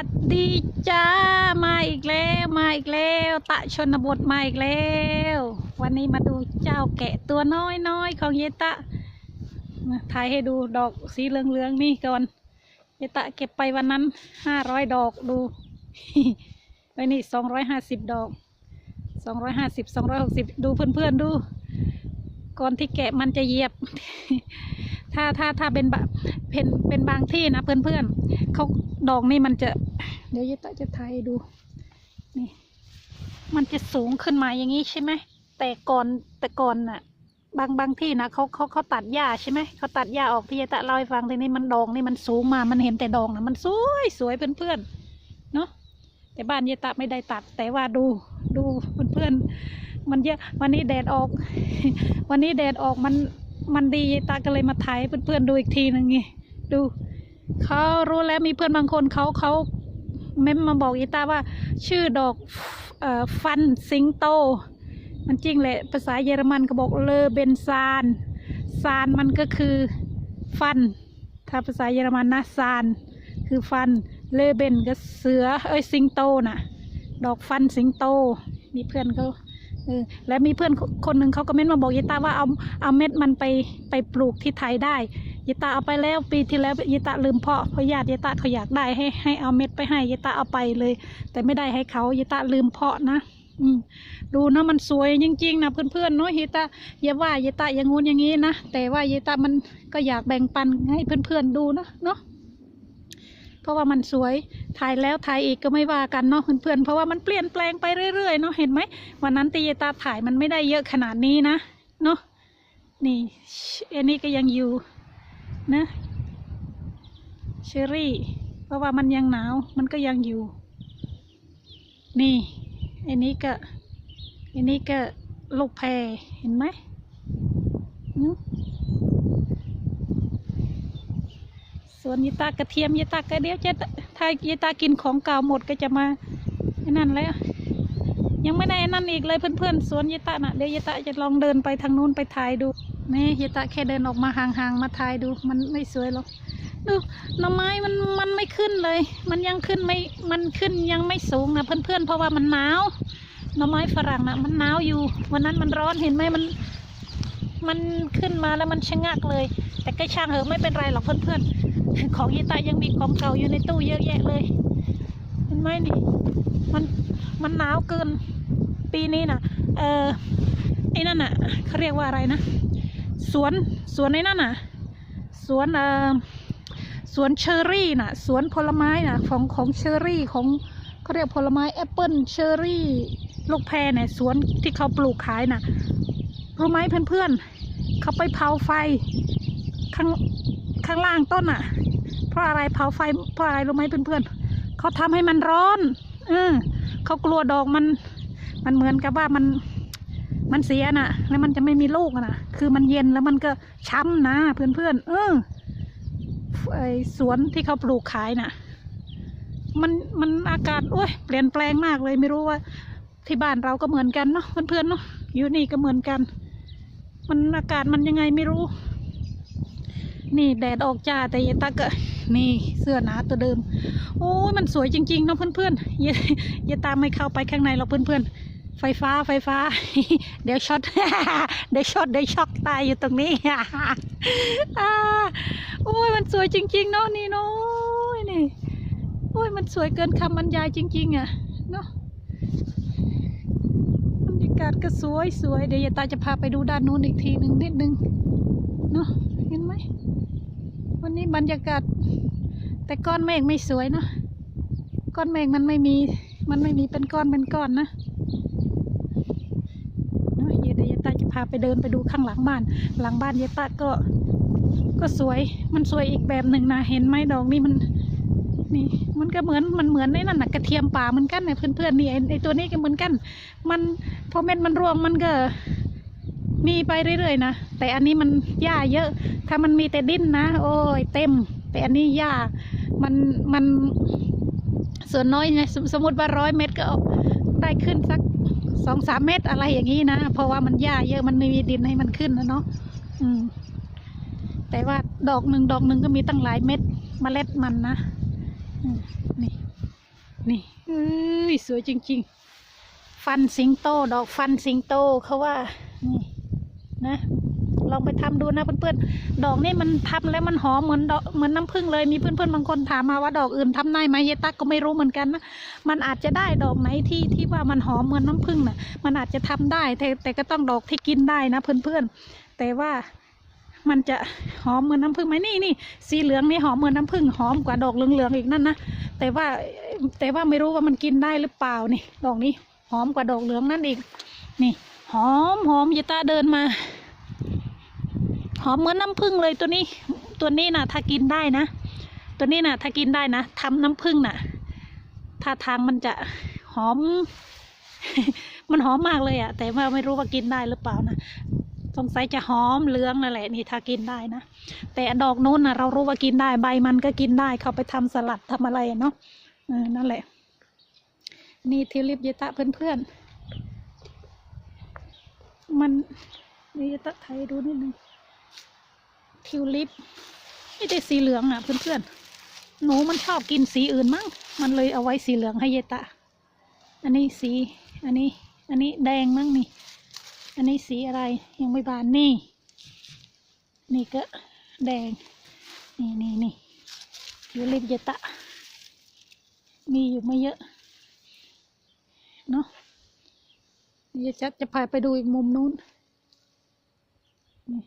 วัสดีจ้ามาอีกแล้วมาอีกแล้ว ตะชนบทมาอีกแล้ว วันนี้มาดูเจ้าแกะตัวน้อยน้อยๆของเยตะมาถ่ายให้ดูดอกสีเหลืองๆนี่ก่อน เยตะเก็บไปวันนั้นห้าร้อยดอกดูไว้นี่สองร้อยห้าสิบดอกสองร้อยห้าสิบสองร้อยหกสิบดูเพื่อนๆดู ก่อนที่แกะมันจะเหยียบ ถ้าถ้าถ้าเป็นบะเป็นเป็นบางที่นะเพื่อนๆเขาดอกนี่มันจะ เดี๋ยวยายตะจะถ่ายดู นี่ มันจะสูงขึ้นมาอย่างนี้ใช่ไหมแต่ก่อนแต่ก่อนน่ะ บางบางที่นะเขาเขาเขาตัดหญ้าใช่ไหมเขาตัดหญ้าออกที่ยายตะเล่าให้ฟังทีนี้มันดอกนี่มันสูงมามันเห็นแต่ดอกนะมันสวยสวยเพื่อนๆเนาะแต่บ้านยายตะไม่ได้ตัด แต่ว่าดูดูเพื่อนๆมันเยอะวันนี้แดดออก วันนี้แดดออกมัน มันดียายตาก็เลยมาถ่ายเพื่อนๆดูอีกทีหนึ่งไงดูเขารู้แล้วมีเพื่อนบางคนเขาเขาเม้มมาบอกยายตาว่า ชื่อดอกเอ่อฟันสิงโต มันจริงแหละภาษาเยอรมันก็บอกเลอเบนซานซานมันก็คือฟัน ถ้าภาษาเยอรมันนะซานคือฟันเลอเบนก็เสือเอ้ยสิงโตน่ะ ดอกฟันสิงโต มีเพื่อนเขา และมีเพื่อนคนหนึ่งเขาก็เม้นมาบอกยายตาว่าเอาเอาเม็ดมันไปไปปลูกที่ไทยได้ยายตาเอาไปแล้วปีที่แล้วยายตาลืมเพาะเพราะญาติยายตาเขาอยากได้ให้ให้เอาเม็ดไปให้ยายตาเอาไปเลย แต่ไม่ได้ให้เขายายตาลืมเพาะนะอืดูนะมันสวยจริงๆนะเพื่อนๆเนาะเฮตาอย่าว่าเยตาอย่างงู้นอย่างงี้นะแต่ว่าเยตามันก็อยากแบ่งปันให้เพื่อนๆดูนะเนาะ ราะว่ามันสวยถ่ายแล้วถ่ายอีกก็ไม่ว่ากันเนาะเพื่อนๆเพราะว่ามันเปลี่ยนแปลงไปเรื่อยๆเนาะเห็นไหมวันนั้นตีตาถ่ายมันไม่ได้เยอะขนาดนี้นะเนาะนี่อันนี้ก็ยังอยู่นะเชอรี่ เพราะว่ามันยังหนาวมันก็ยังอยู่ นี่อันนี้ก็อันนี้ก็ลูกแพรเห็นไหมอืมส่ วนยีตากระเทียมยีตากระเดียวจะถ้ายีตากินของเก่าหมดก็จะมาไอ้นั่นแล้วยังไม่ได้ไอ้นั่นอีกเลยเพื่อนๆสวนยีตาน่ะเดี๋ยวยีตาจะลองเดินไปทางนู้นไปถ่ายดูนี่ยีตาแค่เดินออกมาห่างๆมาถ่ายดูมันไม่สวยหรอกดูหน่อไม้มันมันไม่ขึ้นเลย มันยังขึ้นไม่มันขึ้นยังไม่สูงนะเพื่อนๆเพราะว่ามันหนาวหน่อไม้ฝรั่งนะมันหนาวอยู่ วันนั้นมันร้อนเห็นไหมมัน มันขึ้นมาแล้วมันชะงักเลย แต่ก็ช่างเหอะไม่เป็นไรหรอกเพื่อนๆ ของยีตายังมีของเก่าอยู่ในตู้เยอะแยะเลย เห็นไหมนี่ มัน มันหนาวเกิน ปีนี้น่ะ เออไอ้นั่นน่ะเขาเรียกว่าอะไรนะ สวน สวนไอ้นั่นน่ะ สวนเออสวนเชอรี่น่ะ สวนผลไม้น่ะ ของของเชอรี่ของเขาเรียกผลไม้แอปเปิลเชอร์รี่ ลูกแพรเนี่ยสวนที่เขาปลูกขายน่ะ รู้ไหมเพื่อนๆเขาไปเผาไฟข้างข้างล่างต้นอะ เพราะอะไรเผาไฟ เพราะอะไรรู้ไหมเพื่อนๆเขาทำให้มันร้อนเออเขากลัวดอกมัน มันเหมือนกับว่ามันมันเสียน่ะ แล้วมันจะไม่มีลูกอะน่ะ คือมันเย็นแล้วมันก็ช้ำนะเพื่อนๆเออไอสวนที่เขาปลูกขายน่ะ มันมันอากาศโอ้ยเปลี่ยนแปลงมากเลยไม่รู้ว่า ที่บ้านเราก็เหมือนกันเนาะเพื่อนๆเนาะอยู่นี่ก็เหมือนกัน มันอากาศมันยังไงไม่รู้ นี่แดดออกจ้าแต่ยายตาก็นี่เสื้อหนาตัวเดิม โอ้ยมันสวยจริงๆเนาะเพื่อนๆยายยายตาไม่เข้าไปข้างในหรอกเพื่อนๆไฟฟ้าไฟฟ้า เดี๋ยวช็อตเดี๋ยวช็อตเดี๋ยวช็อกตายอยู่ตรงนี้อ่าโอ้ยมันสวยจริงๆเนาะนี่เนาะนี่โอ้ยมันสวยเกินคำบรรยายจริง ๆอะเนาะบรรยากาศก็สวยสวยเดี๋ยวยายตาจะพาไปดูด้านนู้นอีกทีหนึ่งนิดนึงเนาะเห็นไหมวันนี้บรรยากาศ แต่ก้อนเมฆไม่สวยเนาะก้อนเมฆมันไม่มี มันไม่มีเป็นก้อนเป็นก้อนนะเนาะเดี๋ยวยายตาจะพาไปเดินไปดูข้างหลังบ้าน หลังบ้านยายตาก็ ก็สวยมันสวยอีกแบบหนึ่งนะเห็นไหมดอกนี่มัน นี่มันก็เหมือนมันเหมือนไอ้นั่นนะกระเทียมป่าเหมือนกันนะเพื่อนๆนี่ไอ้ไอตัวนี้ก็เหมือนกัน มันพอเม็ดมันรวงมันก็มีไปเรื่อยๆนะแต่อันนี้มันหญ้าเยอะ ถ้ามันมีแต่ดินนะ โอ้ยเต็ม แต่อันนี้หญ้ามันมันส่วนน้อยไงสมสมมติว่าร้อยเม็ดก็ได้ขึ้นสักสองสามเม็ดอะไรอย่างนี้นะเพราะว่ามันหญ้าเยอะมันไม่มีดินให้มันขึ้นนะเนาะอืมแต่ว่าดอกหนึ่งดอกหนึ่งก็มีตั้งหลายเม็ดเมล็ดมันนะ นี่ นี่เอ้ยสวยจริง ๆ ฟันสิงโต ดอกฟันสิงโตเขาว่า นี่ นะ ลองไปทำดูนะเพื่อนๆ ดอกนี่มันทำแล้วมันหอมเหมือนดอกเหมือนน้ำผึ้งเลย มีเพื่อนๆบางคนถามมาว่าดอกอื่นทำได้ไหมเยตักก็ไม่รู้เหมือนกันนะ มันอาจจะได้ดอกไหนที่ที่ว่ามันหอมเหมือนน้ำผึ้งน่ะ มันอาจจะทำได้แต่แต่ก็ต้องดอกที่กินได้นะเพื่อนๆ แต่ว่า มันจะหอมเหมือนน้ำผึ้งไหมนี่นี่สีเหลืองนี่หอมเหมือนน้ำผึ้งหอมกว่าดอกเหลืองๆอีกนั่นนะแต่ว่าแต่ว่าไม่รู้ว่ามันกินได้หรือเปล่านี่ดอกนี้หอมกว่าดอกเหลืองนั่นอีก นี่ หอมหอมยายตาเดินมา หอมเหมือนน้ำผึ้งเลยตัวนี้ ตัวนี้นะถ้ากินได้นะ ตัวนี้นะถ้ากินได้นะทำน้ำผึ้งน่ะท่าทางมันจะหอม มันหอมมากเลยอะแต่ว่าไม่รู้ว่ากินได้หรือเปล่านะ สงสัยจะหอมเหลืองนั่นแหละนี่ถ้ากินได้นะ แต่ดอกนู้นนะเรารู้ว่ากินได้ใบมันก็กินได้เขาไปทำสลัดทำอะไรเนาะนั่นแหละ นี่ทิวลิปยตะเพื่อนๆมันนี่ยตะไทยดูนิดนึงทิวลิปไม่ได้สีเหลืองอะ เพื่อนๆหนูมันชอบกินสีอื่นมั้งมันเลยเอาไว้สีเหลืองให้เยตะ อันนี้สี อันนี้ อันนี้แดงมั้งนี่ อันนี้สีอะไรยังไม่บานนี่ นี่ก็แดง นี่นี่นี่ทิวลิปเยตะ มีอยู่ไม่เยอะ เนาะเดี๋ยวจะจะพาไปดูอีกมุมนู้นนี่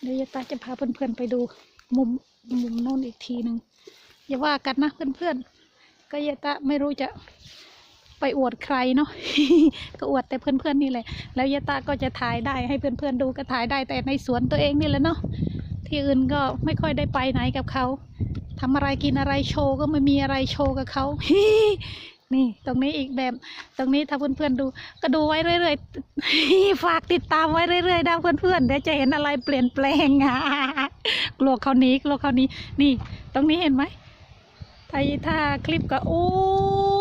เดี๋ยวยายตาจะพาเพื่อนๆไปดูมุมมุมโน้นอีกทีหนึ่งอย่าว่ากันนะเพื่อนๆ ก็ยายตาไม่รู้จะไปอวดใครเนาะก็อวดแต่เพื่อนๆนี่แหละ แล้วยายตาก็จะถ่ายได้ให้เพื่อนๆดูก็ถ่ายได้แต่ในสวนตัวเองนี่แหละเนาะที่อื่นก็ไม่ค่อยได้ไปไหนกับเขาทำอะไรกินอะไรโชว์ก็ไม่มีอะไรโชว์กับเขานี่ตรงนี้อีกแบบ ตรงนี้ถ้าเพื่อนๆดู ก็ดูไว้เรื่อยๆฝากติดตามไว้เรื่อยๆนะเพื่อนๆเดี๋ยวจะเห็นอะไรเปลี่ยนแปลงอะกลัวเขานี้กลัวเขานี้ นี่ ตรงนี้เห็นไหม ถ้าถ้าคลิปก็โอ้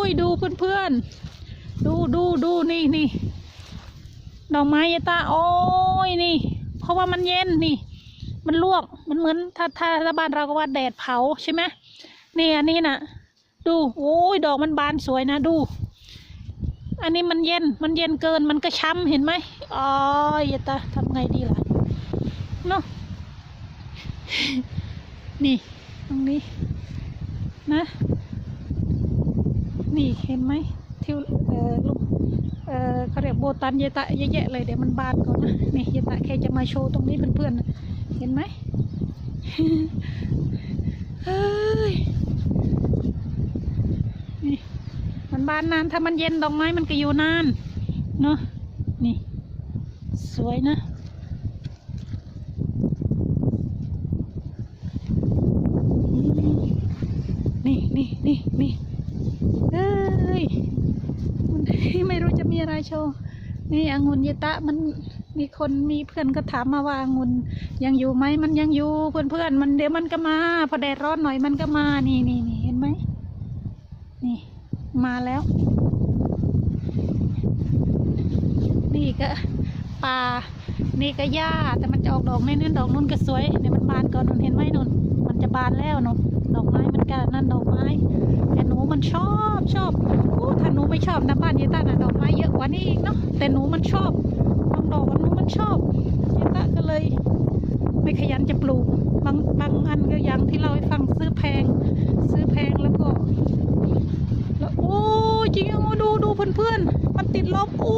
ยดูเพื่อนๆ ดูดูดูนี่นี่ดอกไม้ยาตาโอ้ยนี่ เพราะว่ามันเย็นนี่ มันลวกมันเหมือนถ้าถ้าถ้าบ้านเราก็ว่าแดดเผาใช่ไหมนี่อันนี้น่ะ ดูโอ้ยดอกมันบานสวยนะดู อันนี้มันเย็นมันเย็นเกินมันก็ช้ำเห็นไหมอ๋อยอยาตาทำไงดีล่ะเนาะนี่ตรงนี้ นะ นี่เห็นไหมทิวเอ่อลูกเอ่อเขาเรียกโบตันเยตะเยอะแยะเลยเดี๋ยวมันบานก่อนนะนี่เยตะแค่จะมาโชว์ตรงนี้เพื่อนๆเห็นไหมเฮ้ยนี่มันบานนานถ้ามันเย็นดอกไม้มันก็อยู่นานเนาะนี่ สวยนะ นี่นี่นี่นี่เอ้ยมัน ไม่รู้จะมี อยโชว์นี่องุ่นยิตะมันมีคนมีเพื่อนก็ถามมาว่าองุ่นยังอยู่ไหมมันยังอยู่เพื่อนเพื่อนมันเดี๋ยวมันก็มา พอแดดร้อนหน่อยมันก็มานี่นี่นี่เห็นไหมนี่มาแล้ว นี่ก็ปลา นี่ก็หญ้าแต่มันจะออกดอกในนั้นดอกนู้นก็สวยเดี๋ยมันบานก่อนนุ่นเห็นไหมนุ่นมันจะบานแล้วนุ่นดอกไม้มันก็นั่นดอกไม้ แต่หนูมันชอบชอบโอ้ถ้าหนูไม่ชอบนะบ้านยายตาน่ะดอกไม้เยอะกว่านี้อีกเนาะแต่หนูมันชอบบางดอกอะหนูมันชอบยายตาก็เลย ไม่ขยันจะปลูกบางบางอันก็อย่างที่เราให้ฟังซื้อแพง ซื้อแพงแล้วก็แล้วโอ้จริงอะดูดูเพื่อนๆมันติดลบโอ้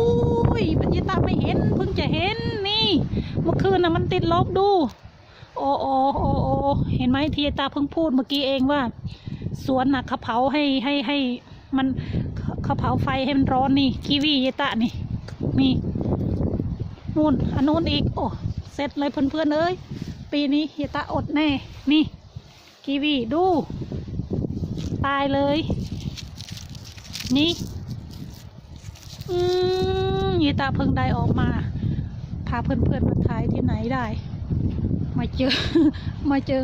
ยปัญญาตาไม่เห็นเพิ่งจะเห็นนี่ เมื่อคืนนะมันติดลบดู โอ้โอ้โอ้โอ้เห็นไหมที่ตาเพิ่งพูดเมื่อกี้เองว่า สวนน่ะเขาเผาให้ให้ให้มันเขาเขาเผาไฟให้มันร้อนนี่กีวียายตานี่นี่นู่นอันนู้นอีกโอ้เสร็จเลยเพื่อนๆเอ้ยปีนี้ยายตาอดแน่ นี่กีวีดู ตายเลย นี่ อืม ยีตาเพิ่งได้ออกมา พาเพื่อนๆมาถ่ายที่ไหนได้ มาเจอ มาเจอ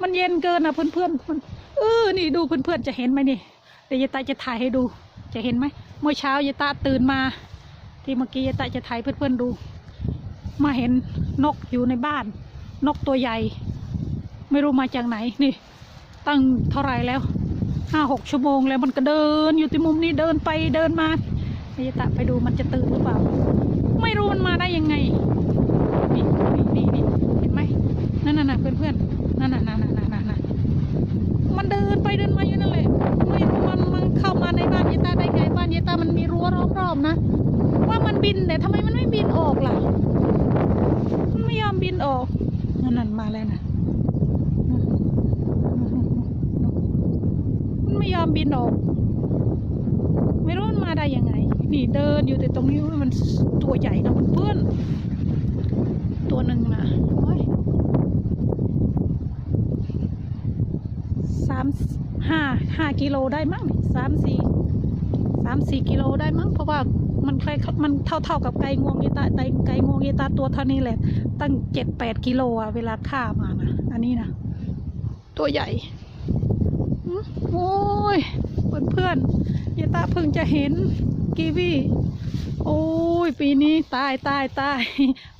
มันเย็นเกินอะเพื่อนๆมันเออนี่ดูเพื่อนๆจะเห็นไหมนี่เดี๋ยวยาตาจะถ่ายให้ดู จะเห็นไหมเมื่อเช้ายาตาตื่นมา ที่เมื่อกี้ยาตาจะถ่ายเพื่อนๆดู มาเห็นนกอยู่ในบ้าน นกตัวใหญ่ ไม่รู้มาจากไหนนี่ ตั้งเท่าไหรแล้วห้าหกชั่วโมงแล้วมันก็เดินอยู่ที่มุมนี้เดินไปเดินมา เยตะไปดูมันจะตื่นหรือเปล่า ไม่รู้มันมาได้ยังไง นี่นี่นี่เห็นไหมนั่นน่ะน่ะเพื่อนเพื่อนนั่นน่ะนั่นน่ะนั่นน่ะนั่นมันเดินไปเดินมาอยู่นั่นแหละไม่รู้มันมันเข้ามาในบ้านเยตาได้ไงบ้านเยตามันมีรั้วรอบๆนะ ว่ามันบินแต่ทำไมมันไม่บินออกล่ะ มันไม่ยอมบินออกนั่นนั่นมาแล้วนะมันไม่ยอมบินออก ไม่รู้มันมาได้ยังไง นี่เดินอยู่แต่ตรงนี้มันตัวใหญ่นะเพื่อนตัวหนึ่งนะโอ้ยสามห้าห้ากิโลได้มั้งสามสี่สามสี่กิโลได้มั้งเพราะว่ามันคล้ายมันเท่าเท่ากับไก่งวงยีตาไก่ไก่งวงยีตาตัวเท่านี้แหละ ตั้งเจ็ดแปดกิโลอะเวลาฆ่ามานะอันนี้นะตัวใหญ่โอ้ยเพื่อนเพื่อนยีตาเพิ่งจะเห็น กีวีโอ้ย ปีนี้ตายตายตาย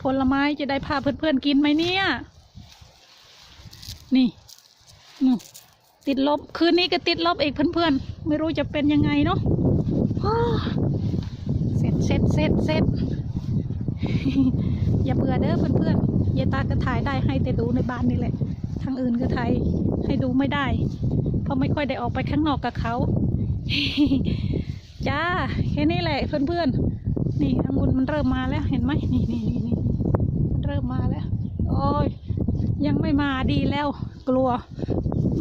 ผลไม้จะได้พาเพื่อนๆกินไหมเนี่ย นี่นู่ติดลบ คืนนี้ก็ติดลบอีกเพื่อนๆ ไม่รู้จะเป็นยังไงเนาะเสร็จเสร็จเสร็จเสร็จอย่าเบื่อเด้อเพื่อนๆยายตาก็ถ่ายได้ให้แต่ดูในบ้านนี่แหละ ทางอื่นก็ถ่ายให้ดูไม่ได้ เพราะไม่ค่อยได้ออกไปข้างนอกกับเขา จ้า แค่นี้แหละเพื่อนๆ นี่องุ่นมันเริ่มมาแล้วเห็นไหมนี่นี่นี่นี่มันเริ่มมาแล้ว โอ้ยยังไม่มาดีแล้ว กลัว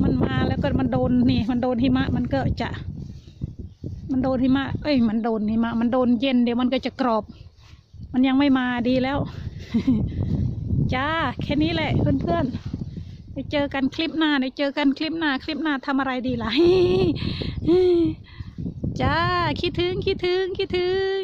มันมาแล้วก็มันโดนนี่ มันโดนหิมะมันก็จะ มันโดนหิมะ เอ้ย มันโดนหิมะ มันโดนเย็นเดี๋ยวมันก็จะกรอบ มันยังไม่มาดีแล้ว จ้า แค่นี้แหละเพื่อนๆไปเจอกันคลิปหน้าไปเจอกันคลิปหน้า คลิปหน้าทำอะไรดีล่ะ จ้า คิดถึง คิดถึง คิดถึง